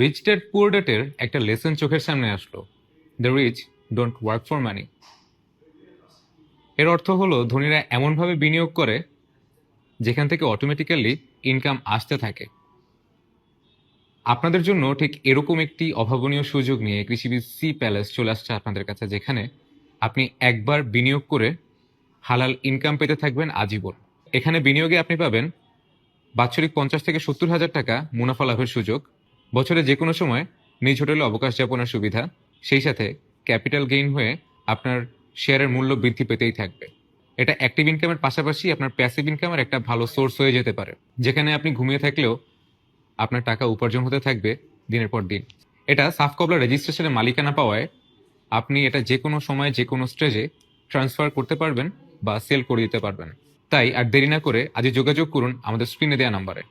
Rich date poor ডেটের একটা lesson চোখের সামনে আসলো। The rich don't work for money এর অর্থ হলো, ধনীরা এমনভাবে বিনিয়োগ করে, যেখান থেকে অটোমেটিক্যালি ইনকাম আসতে থাকে। আপনাদের জন্য ঠিক এরকম একটি অভাবনীয় সুযোগ নিয়ে কৃষিবিদ সি প্যালেস চলে আসছে আপনাদের কাছে, যেখানে আপনি একবার বিনিয়োগ করে হালাল ইনকাম পেতে থাকবেন আজীবন। এখানে বিনিয়োগে আপনি পাবেন বাৎসরিক পঞ্চাশ থেকে সত্তর হাজার টাকা মুনাফা লাভের সুযোগ। বছরে যে কোনো সময় নিজ হোটেলে অবকাশ যাপনের সুবিধা, সেই সাথে ক্যাপিটাল গেইন হয়ে আপনার শেয়ারের মূল্য বৃদ্ধি পেতেই থাকবে। এটা অ্যাক্টিভ ইনকামের পাশাপাশি আপনার প্যাসিভ ইনকামের একটা ভালো সোর্স হয়ে যেতে পারে, যেখানে আপনি ঘুমিয়ে থাকলেও আপনার টাকা উপার্জন হতে থাকবে দিনের পর দিন। এটা সাফ কবলা রেজিস্ট্রেশনের মালিকানা পাওয়ায় আপনি এটা যে কোনো সময়, যে কোনো স্টেজে ট্রান্সফার করতে পারবেন বা সেল করে দিতে পারবেন। তাই আর দেরি না করে আজই যোগাযোগ করুন আমাদের স্ক্রিনে দেওয়া নাম্বারে।